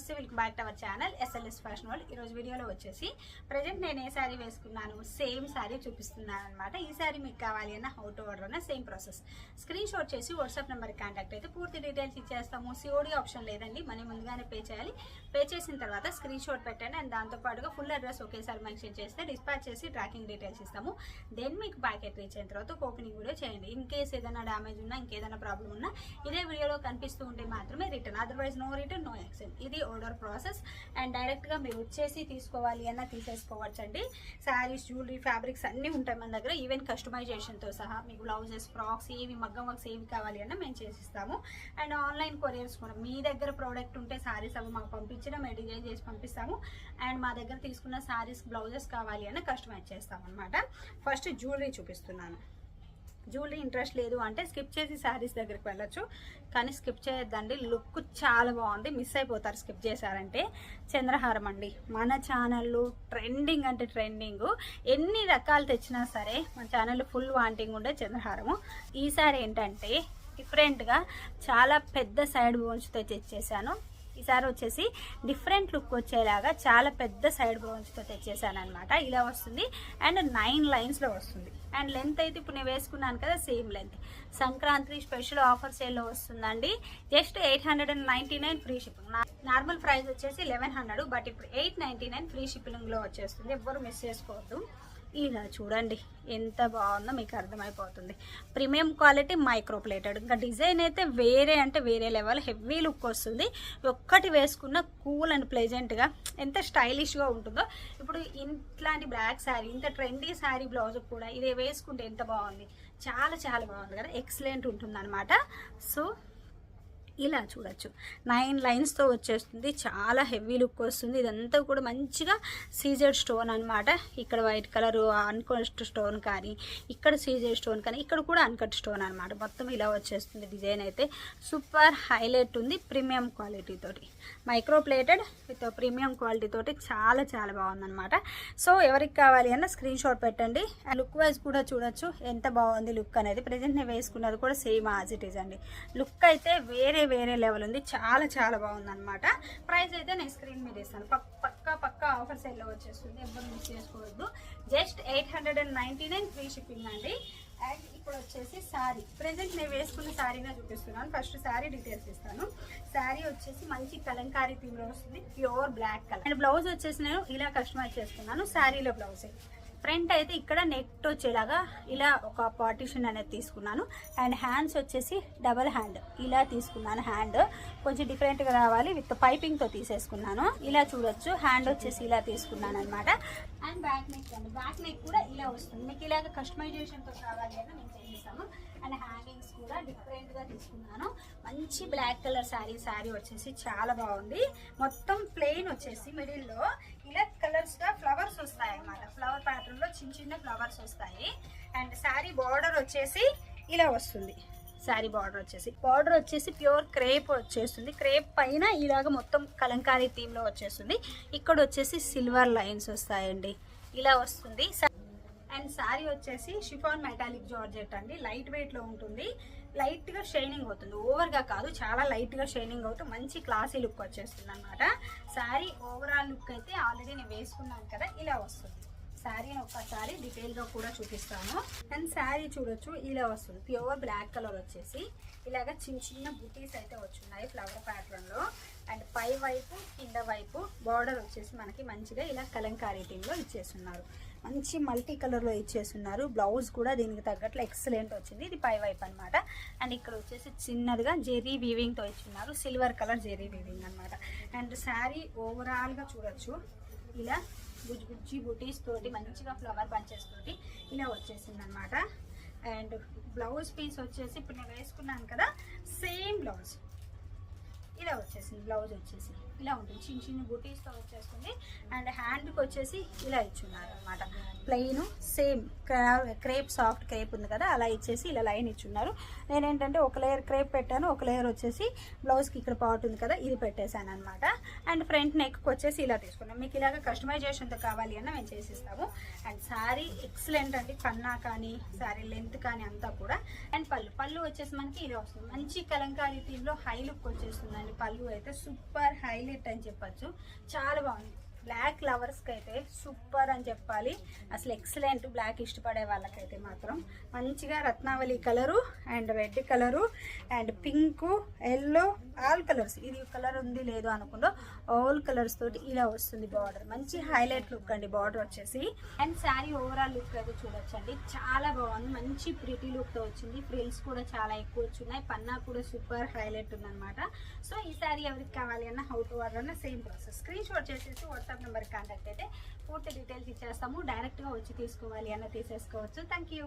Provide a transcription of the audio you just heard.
నమస్తే welcome back to our channel SLS fashion world ఈరోజు వీడియోలో వచ్చేసి ప్రజెంట్ నేను ఏ శారీ వేసుకున్నాను సేమ్ శారీ చూపిస్తున్నాను అనమాట ఈ శారీ మీకు కావాలి అన్న హౌ టు ఆర్డర్ అన్న సేమ్ ప్రాసెస్ స్క్రీన్ షాట్ చేసి వాట్సాప్ నెంబర్కి కాంటాక్ట్ అయితే పూర్తి డీటెయిల్స్ ఇచ్చేస్తాము. సిఓడి ఆప్షన్ లేదండి మనీ ముందుగానే పే చేయాలి. పే చేసిన తర్వాత స్క్రీన్ షాట్ పెట్టండి అండ్ దాంతోపాటుగా ఫుల్ అడ్రస్ ఒకేసారి మెన్షన్ చేస్తే డిస్పాచ్ చేసి ట్రాకింగ్ డీటెయిల్స్ ఇస్తాము. దెన్ మీకు ప్యాకెట్ రీచ్ అయిన తర్వాత ఓపెనింగ్ కూడా చేయండి. ఇన్ కేస్ ఏదైనా డ్యామేజ్ ఉన్నా ఇంకేదైనా ప్రాబ్లం ఉన్నా ఇదే వీడియోలో కనిపిస్తూ ఉంటే మాత్రమే return otherwise no return no accept ఇది ఆర్డర్ ప్రాసెస్ అండ్ డైరెక్ట్గా మీరు వచ్చేసి తీసుకోవాలి అన్న తీసేసుకోవచ్చు అండి శారీస్ జ్యువెలరీ ఫ్యాబ్రిక్స్ అన్నీ ఉంటాయి మన దగ్గర. ఈవెన్ కస్టమైజేషన్తో సహా మీకు బ్లౌజెస్ ఫ్రాక్స్ ఏవి మగ్గం వర్క్స్ ఏవి కావాలి అన్న మేము చేసిస్తాము. అండ్ ఆన్లైన్ కొరియర్స్ కూడా మీ దగ్గర ప్రోడక్ట్ ఉంటే శారీస్ అవి మాకు పంపించిన మేము డిజైన్ చేసి పంపిస్తాము. అండ్ మా దగ్గర తీసుకున్న శారీస్ బ్లౌజెస్ కావాలి అన్న కస్టమైజ్ చేస్తాం అనమాట ఫస్ట్ జ్యువెలరీ చూపిస్తున్నాను. జ్యువెలరీ ఇంట్రెస్ట్ లేదు అంటే స్కిప్ చేసి శారీస్ దగ్గరికి వెళ్ళొచ్చు. కానీ స్కిప్ చేయొద్దండి. లుక్ చాలా బాగుంది. మిస్ అయిపోతారు స్కిప్ చేశారంటే. చంద్రహారం అండి. మన ఛానల్లో ట్రెండింగ్ అంటే ట్రెండింగ్ ఎన్ని రకాలు తెచ్చినా సరే మన ఛానల్లో ఫుల్ వాంటింగ్ ఉండే చంద్రహారము. ఈసారి ఏంటంటే డిఫరెంట్గా చాలా పెద్ద సైడ్ బోన్స్తో తెచ్చేసాను ఈసారి వచ్చేసి డిఫరెంట్ లుక్ వచ్చేలాగా చాలా పెద్ద సైడ్ బ్రౌన్స్తో తెచ్చేసాను అనమాట ఇలా వస్తుంది. అండ్ నైన్ లైన్స్లో వస్తుంది. అండ్ లెంత్ అయితే ఇప్పుడు నేను వేసుకున్నాను కదా same length. Sankranti special offer సేల్లో వస్తుందండి. Just eight hundred and ninety nine free shipping. Normal price వచ్చేసి లెవెన్ హండ్రెడ్ బట్ ఇప్పుడు ఎయిట్ నైంటీ నైన్ ఫ్రీ షిప్పింగ్లో వచ్చేస్తుంది. ఎవ్వరు మిస్ చేసుకోవద్దు. ఇలా చూడండి ఎంత బాగుందో మీకు అర్థమైపోతుంది. ప్రీమియం క్వాలిటీ మైక్రో ప్లేటెడ్ ఇంకా డిజైన్ అయితే వేరే అంటే వేరే లెవెల్ హెవీ లుక్ వస్తుంది. ఒక్కటి వేసుకున్న కూల్ అండ్ ప్లెజెంట్గా ఎంత స్టైలిష్గా ఉంటుందో. ఇప్పుడు ఇట్లాంటి బ్లాక్ శారీ ఇంత ట్రెండీ శారీ బ్లౌజ్ కూడా ఇదే వేసుకుంటే ఎంత బాగుంది. చాలా చాలా బాగుంది కదా. ఎక్సలెంట్ ఉంటుంది సో ఇలా చూడొచ్చు. నైన్ లైన్స్తో వచ్చేస్తుంది. చాలా హెవీ లుక్ వస్తుంది. ఇదంతా కూడా మంచిగా సీజెడ్ స్టోన్ అనమాట ఇక్కడ వైట్ కలర్ అన్కట్ స్టోన్ కానీ ఇక్కడ సీజెడ్ స్టోన్ కానీ ఇక్కడ కూడా అన్కట్ స్టోన్ అనమాట మొత్తం ఇలా వచ్చేస్తుంది డిజైన్ అయితే. సూపర్ హైలైట్ ఉంది ప్రీమియం క్వాలిటీ తోటి. Micro plated with premium quality తోటి చాలా చాలా బాగుందన్నమాట. సో ఎవరికి కావాలి అన్న స్క్రీన్ షాట్ పెట్టండి. లుక్ వైజ్ కూడా చూడొచ్చు. ఎంత బాగుంది లుక్ అనేది. ప్రజెంట్ నేను వేసుకున్నది కూడా సేమ్ యాజ్ ఇట్ ఈజ్ అండి. లుక్ అయితే వేరే వేరే లెవెల్ ఉంది. చాలా చాలా బాగుంది అనమాట ప్రైస్ అయితే నేను స్క్రీన్ మీద ఇస్తాను. పక్క పక్కా పక్కా ఆఫర్ సైడ్లో వచ్చేస్తుంది. ఎవరు మిస్ చేసుకోవద్దు. Just eight hundred and ninety nine free shipping అండి. అండ్ ఇప్పుడు వచ్చేసి శారీ ప్రెసెంట్ నేను వేసుకున్న శారీనే చూపిస్తున్నాను. ఫస్ట్ శారీ డీటెయిల్స్ ఇస్తాను. శారీ వచ్చేసి మంచి కలంకారీ థీమ్లో వస్తుంది. Pure black colour. And blouse వచ్చేసి నేను ఇలా కస్టమైజ్ చేసుకున్నాను శారీలో బ్లౌజే. ఫ్రంట్ అయితే ఇక్కడ నెట్ వచ్చేలాగా ఇలా ఒక పార్టిషన్ అనేది తీసుకున్నాను. అండ్ హ్యాండ్స్ వచ్చేసి డబల్ హ్యాండ్. ఇలా తీసుకున్నాను హ్యాండ్. కొంచెం డిఫరెంట్గా రావాలి. విత్ పైపింగ్తో తీసేసుకున్నాను. ఇలా చూడొచ్చు. హ్యాండ్ వచ్చేసి ఇలా తీసుకున్నాను అనమాట అండ్ బ్యాక్ నెక్ అండి. బ్యాక్ నెక్ కూడా ఇలా వస్తుంది. మీకు ఇలాగ కస్టమైజేషన్తో కావాలి అని మేము చేస్తాము అండ్ హ్యాంగింగ్స్ కూడా డిఫరెంట్గా తీసుకున్నాను. మంచి బ్లాక్ కలర్ శారీ శారీ వచ్చేసి చాలా బాగుంది. మొత్తం ప్లెయిన్ వచ్చేసి మిడిల్లో ఇలా కలర్స్గా ఫ్లవర్స్ వస్తాయి అన్నమాట. ఫ్లవర్ ప్యాటర్న్లో చిన్న చిన్న ఫ్లవర్స్ వస్తాయి. అండ్ శారీ బార్డర్ వచ్చేసి ఇలా వస్తుంది. శారీ బార్డర్ వచ్చేసి. బార్డర్ వచ్చేసి ప్యూర్ క్రేప్ వచ్చేస్తుంది. క్రేప్ పైన ఇలాగ మొత్తం కలంకారీ థీమ్లో వచ్చేస్తుంది. ఇక్కడ వచ్చేసి సిల్వర్ లైన్స్ వస్తాయండి. ఇలా వస్తుంది. అండ్ శారీ వచ్చేసి షిఫాన్ మెటాలిక్ జార్జెట్ అండి. లైట్ వెయిట్లో ఉంటుంది. లైట్గా షైనింగ్ అవుతుంది. ఓవర్గా కాదు చాలా లైట్గా షైనింగ్ అవుతూ మంచి క్లాసీ లుక్ వచ్చేస్తుంది అనమాట శారీ ఓవరాల్ లుక్ అయితే ఆల్రెడీ నేను వేసుకున్నాను కదా ఇలా వస్తుంది. శారీని ఒక్కసారి డీటెయిల్గా కూడా చూపిస్తాను. అండ్ శారీ చూడొచ్చు ఇలా వస్తుంది. ప్యూర్ బ్లాక్ కలర్ వచ్చేసి ఇలాగ చిన్న చిన్న బుటీస్ అయితే వచ్చున్నాయి ఫ్లవర్ ప్యాటర్న్లో. అండ్ పై వైపు కింద వైపు బార్డర్ వచ్చేసి మనకి మంచిగా ఇలా కలంకారీ టీంలో ఇచ్చేస్తున్నారు. మంచి మల్టీ కలర్లో ఇచ్చేస్తున్నారు. బ్లౌజ్ కూడా దీనికి తగ్గట్లు ఎక్సలెంట్ వచ్చింది. ఇది పై వైపు అనమాట అండ్ ఇక్కడ వచ్చేసి చిన్నదిగా జెరీ వీవింగ్తో ఇచ్చున్నారు. సిల్వర్ కలర్ జెరీ వీవింగ్ అనమాట అండ్ శారీ ఓవరాల్గా చూడొచ్చు. ఇలా బుజ్జి బుజ్జి బుటీస్ తోటి మంచిగా ఫ్లవర్ బంచెస్ తోటి ఇలా వచ్చేసింది అనమాట అండ్ బ్లౌజ్ పీస్ వచ్చేసి ఇప్పుడు నేను వేసుకున్నాను కదా సేమ్ బ్లౌజ్ ఇలా వచ్చేసింది బ్లౌజ్ వచ్చేసి ఇలా ఉంటుంది. చిన్న చిన్న బుటీస్తో వచ్చేస్తుంది. అండ్ హ్యాండ్కి వచ్చేసి ఇలా ఇచ్చున్నారు అనమాట plain same crepe soft crepe ఉంది కదా అలా ఇచ్చేసి ఇలా లైన్ ఇచ్చున్నారు. నేనేంటంటే ఒక లేయర్ క్రేప్ పెట్టాను ఒక లేయర్ వచ్చేసి బ్లౌజ్కి ఇక్కడ పాట్ ఉంది కదా ఇది పెట్టేశాను అనమాట అండ్ ఫ్రంట్ నెక్కి వచ్చేసి ఇలా తీసుకున్నాం. మీకు ఇలాగ కస్టమైజేషన్తో కావాలి అన్న మేము చేసిస్తాము. అండ్ శారీ ఎక్సలెంట్ అండి కన్నా కానీ శారీ లెంత్ కానీ అంతా కూడా. అండ్ పళ్ళు పళ్ళు వచ్చేసి మనకి ఇలా వస్తుంది. మంచి కలంకారీ తీరులో హై లుక్ వచ్చేస్తుందండి. పళ్ళు అయితే సూపర్ హై హైలైట్ అని చెప్పచ్చు. చాలా బాగుంది. బ్లాక్ లవర్స్కి అయితే సూపర్ అని చెప్పాలి. అసలు ఎక్సలెంట్ బ్లాక్ ఇష్టపడే వాళ్ళకైతే మాత్రం. మంచిగా Ratnavali colour and red colour and pink yellow all colours ఇది కలర్ ఉంది లేదు అనుకుంటూ ఆల్ కలర్స్ తోటి ఇలా వస్తుంది బార్డర్ మంచి హైలైట్ లుక్ అండి బార్డర్ వచ్చేసి. అండ్ శారీ ఓవరాల్ లుక్ అయితే చూడొచ్చండి. చాలా బాగుంది. మంచి ప్రిటీ లుక్తో వచ్చింది. ఫ్రిల్స్ కూడా చాలా ఎక్కువ వచ్చున్నాయి పన్నా కూడా సూపర్ హైలైట్ ఉందన్నమాట. సో ఈ శారీ ఎవరికి కావాలి అన్న హౌ టు ఆర్డర్ అన్న సేమ్ ప్రాసెస్ స్క్రీన్ షాట్ చేసేసి వాట్సాప్ నెంబర్ కాంటాక్ట్ అయితే పూర్తి డీటెయిల్స్ ఇచ్చేస్తాము. డైరెక్ట్గా వచ్చి తీసుకోవాలి అన్న తీసేసుకోవచ్చు. Thank you